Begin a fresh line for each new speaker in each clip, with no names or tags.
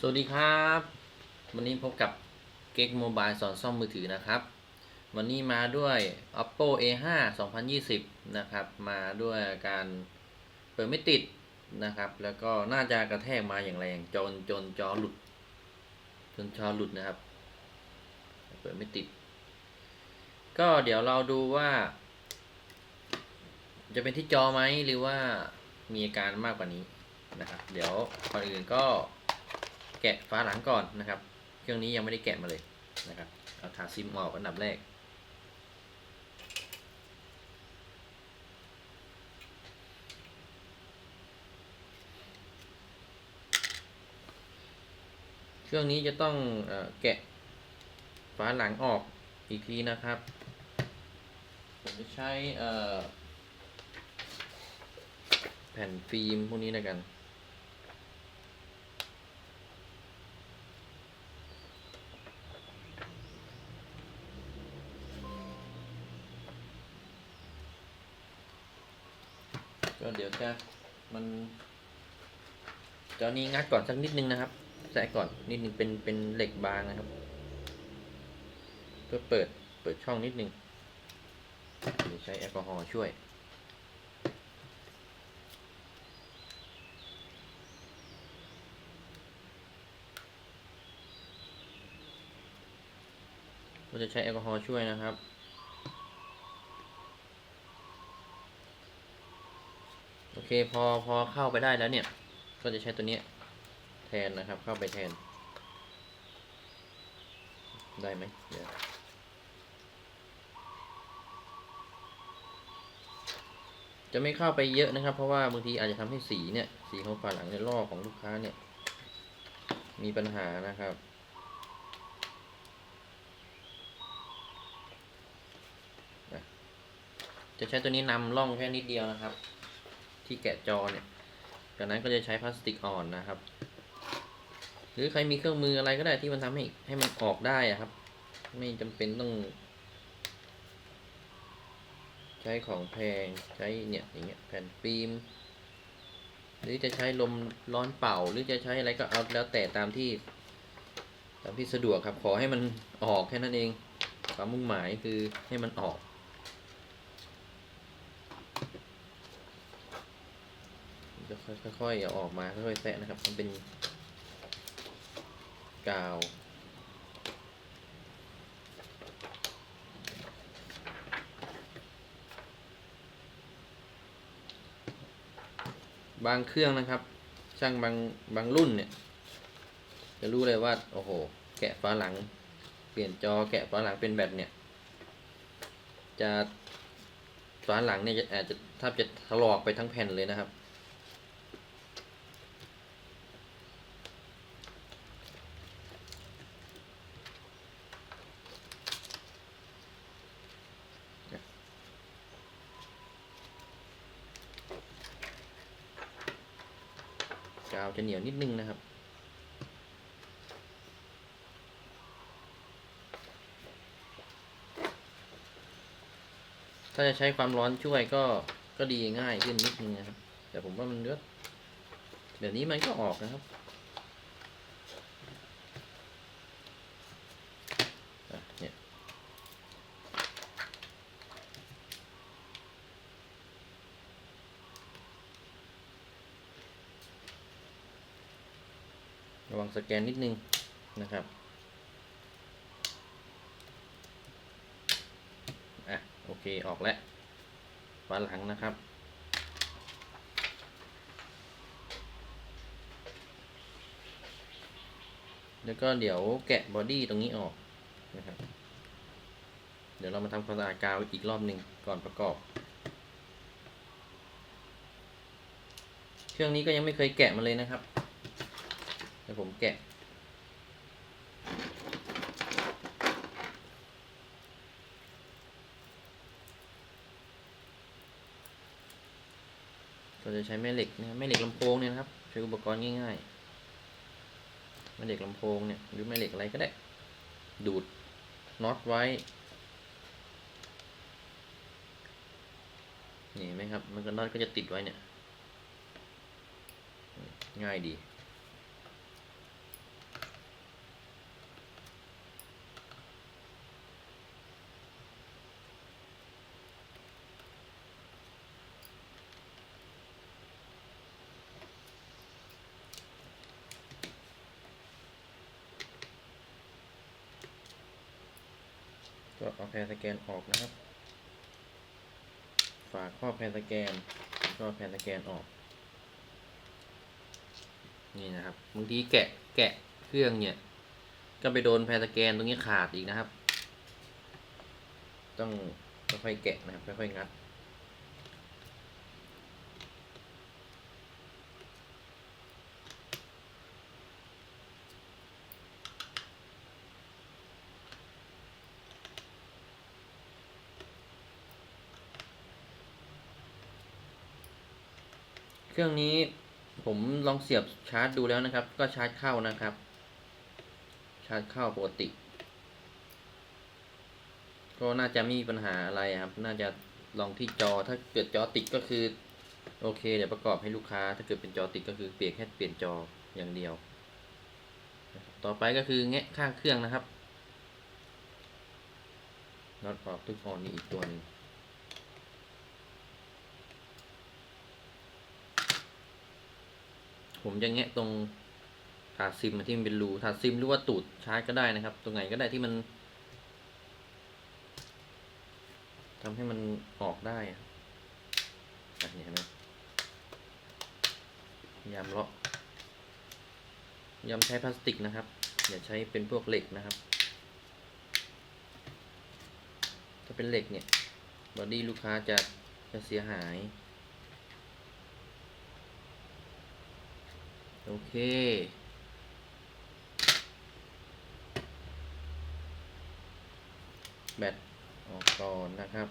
สวัสดีครับ วันนี้พบกับเก๊กโมบายสอนซ่อมมือถือนะครับ วันนี้มาด้วย oppo a5 2020 นะครับ มาด้วยการเปิดไม่ติดนะครับ แล้วก็น่าจะกระแทกมาอย่างแรงจนจนจอหลุด จนจอหลุดนะครับ เปิดไม่ติด ก็เดี๋ยวเราดูว่า จะเป็นที่จอไหมหรือว่ามีอาการมากกว่านี้นะครับ เดี๋ยวก่อนอื่นก็ กะฝาหลังก่อนนะครับ เครื่องนี้ยังไม่ได้แกะมาเลยนะครับ เอาถาซิมออกอันดับแรก เครื่องนี้จะต้องอแกะฝาหลังออกอีกทีนะครับ ผมจะใช้แผ่นฟิล์มพวกนี้นะกัน ก็เดี๋ยวจะมันจ้านี้งัดก่อนสักนิดนึงนะครับใส่ก่อนนิดนึงเป็นเป็นเหล็กบางนะครับเพื่อเปิดเปิดช่องนิดนึงเดี๋ยวใช้แอลกอฮอล์ช่วยเราจะใช้แอลกอฮอล์ช่วยนะครับ โอ เคพอพอเข้าไปได้แล้วเนี่ย ก็จะใช้ตัวนี้แทนนะครับเข้าไปแทน ได้ไหมเดี๋ยวจะไม่เข้าไปเยอะนะครับ เพราะว่าบางทีอาจจะทำให้สีเนี่ยสีของฝาหลังในลอของลูกค้าเนี่ย มีปัญหานะครับ จะใช้ตัวนี้นำร่องแค่นิดเดียวนะครับ ที่แกะจอเนี่ย จากนั้นก็จะใช้พลาสติกอ่อนนะครับ หรือใครมีเครื่องมืออะไรก็ได้ที่มันทำให้ให้มันออกได้อะครับ ไม่จำเป็นต้อง ใช้ของแพงใช้เนี่ยอย่างเงี้ยแผ่นฟิล์มหรือจะใช้ลมร้อนเป่า หรือจะใช้อะไรก็เอาแล้วแต่ตามที่ ตามที่สะดวกครับ ขอให้มันออกแค่นั้นเองความมุ่งหมายคือให้มันออก จะค่อยๆเอาออกมาค่อยๆแตะนะครับ มันเป็นกาวบางเครื่องนะครับ ช่างบางบางรุ่นเนี่ย จะรู้เลยว่า โอ้โห แกะฝาหลัง เปลี่ยนจอแกะฝาหลังเป็นแบบเนี่ย จะฝาหลังเนี่ยอาจจะแทบจะถลอกไปทั้งแผ่นเลยนะครับ จะเหนียวนิดนึงนะครับ ถ้าจะใช้ความร้อนช่วยก็ก็ดีง่ายขึ้นนิดนึงนะครับ แต่ผมว่ามันเลือดเดี๋ยวนี้มันก็ออกนะครับอะเนี่ย ระวังสแกนนิดนึงนะครับอะโอเคออกแล้วฝาหลังนะครับ แล้วก็เดี๋ยวแกะบอดี้ตรงนี้ออกนะครับเดี๋ยวเรามาทำความสะอาดกาวอีกรอบหนึ่งก่อนประกอบ เครื่องนี้ก็ยังไม่เคยแกะมาเลยนะครับ ดี๋ยวผมแกะก็จะใช้แม่เหล็กนะครับแม่เหล็กลำโพงเนี่ยนะครับใช้อุปกรณ์ง่ายๆแม่เหล็กลำโพงเนี่ยหรือแม่เหล็กอะไรก็ได้ ดูดน็อตไว้นี่ไหมครับมันก็น็อตก็จะติดไว้เนี่ย ง่ายดี ก็เอาแพนสแกนออกนะครับ ฝาครอบแพนสแกนก็แพนสแกนออก นี่นะครับบางทีแกะแกะเครื่องเนี่ย ก็ไปโดนแพนสแกนตรงนี้ขาดอีกนะครับ ต้องค่อยๆแกะนะครับค่อยๆงัด เครื่องนี้ผมลองเสียบชาร์จดูแล้วนะครับ ก็ชาร์จเข้านะครับ ชาร์จเข้าปกติ ก็น่าจะไม่มีปัญหาอะไรครับ น่าจะลองที่จอถ้าเกิดจอติดก็คือ โอเค เดี๋ยวประกอบให้ลูกค้า ถ้าเกิดเป็นจอติดก็คือเปลี่ยนแค่เปลี่ยนจออย่างเดียว ต่อไปก็คือแงะข้างเครื่องนะครับน็อตออกทุกออนนี่อีกตัวหนึ่ง ผมจะแงะตรงถาดซิมที่มันเป็นรูถาดซิมหรือว่าตูดชาร์จก็ได้นะครับ ตรงไหนก็ได้ที่มันทำให้มันออกได้อะอะเนี่เห็นไหมยามเลาะยายามใช้พลาสติกนะครับ อย่าใช้เป็นพวกเหล็กนะครับ ถ้าเป็นเหล็กเนี่ยบอดี้ลูกค้าจะจะเสียหาย โอเค แบตออกก่อนนะครับ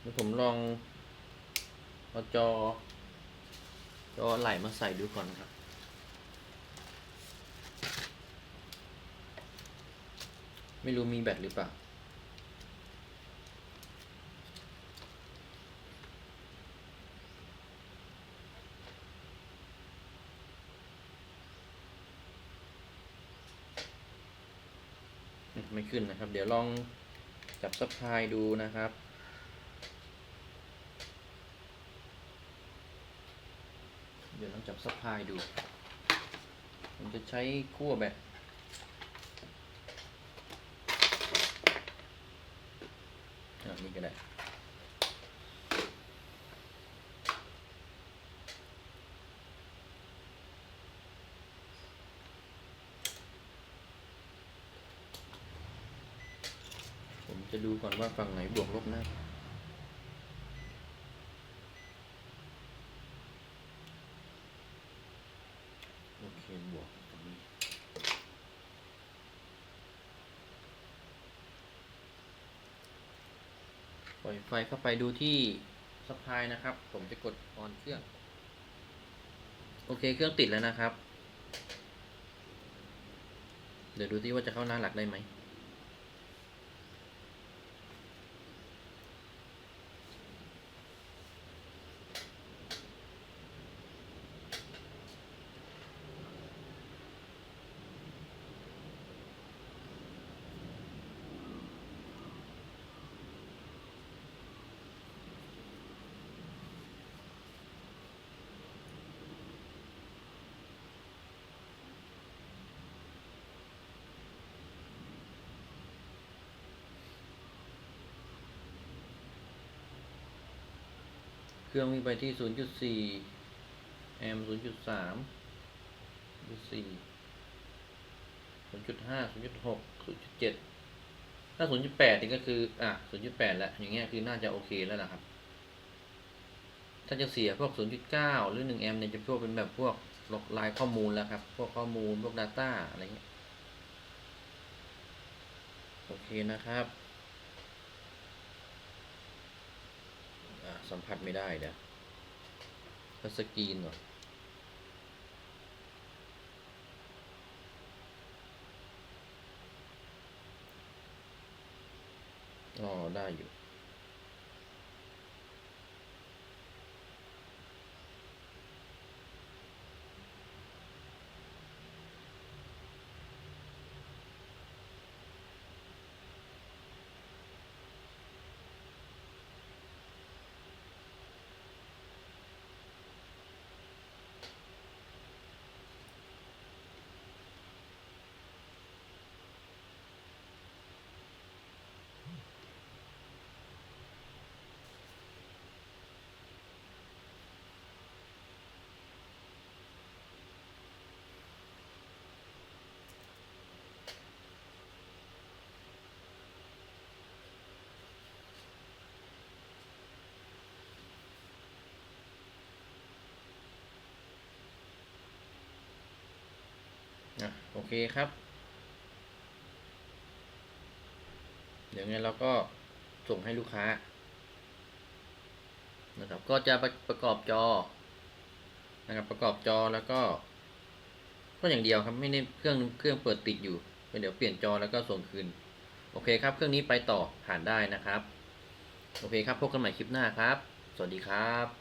เดี๋ยวผมลองเอาจอ จอไหลมาใส่ดูก่อนครับไม่รู้มีแบตหรือเปล่า ขึ้นนะครับ เดี๋ยวลองจับสะพายดูนะครับ เดี๋ยวลองจับสะพายดู ผมจะใช้ขั้วแบบอ่านี่ก็ได้ จะดูก่อนว่าฝั่งไหนบวกลบนะโอเคบวกตรงนี้ปล่อยไฟเข้าไปดูที่สปายนะครับ ผมจะกดออนเครื่อง โอเคเครื่องติดแล้วนะครับ เดี๋ยวดูที่ว่าจะเข้าหน้าหลักได้ไหม เครื่องวิ่งไปที่ 0.4 แอมป์0.3 0.4 0.5 0.6 0.7 ถ้า 0.8นี่ก็คือ อะ 0.8 แล้ว อย่างเงี้ย คือน่าจะโอเคแล้วล่ะครับ ถ้าจะเสียพวก 0.9 หรือ 1 แอมป์เนี่ย จะพวกเป็นแบบพวกลายข้อมูลแล้วครับ พวกข้อมูล พวก Data อะไรเงี้ย โอเคนะครับ อะ สัมผัสไม่ได้เดี๋ยวก็สกรีนก่ออ๋อ ได้อยู่ โอเคครับ เดี๋ยวไงเราก็ส่งให้ลูกค้า นะครับ ก็จะประประกอบจอ นะครับ ประกอบจอแล้วก็ ก็อย่างเดียวครับ ไม่ได้เครื่องเครื่องเปิดติดอยู่เดี๋ยวเปลี่ยนจอแล้วก็ส่งคืน โอเคครับ เครื่องนี้ไปต่อผ่านได้นะครับ โอเคครับ พบกันใหม่คลิปหน้าครับ สวัสดีครับ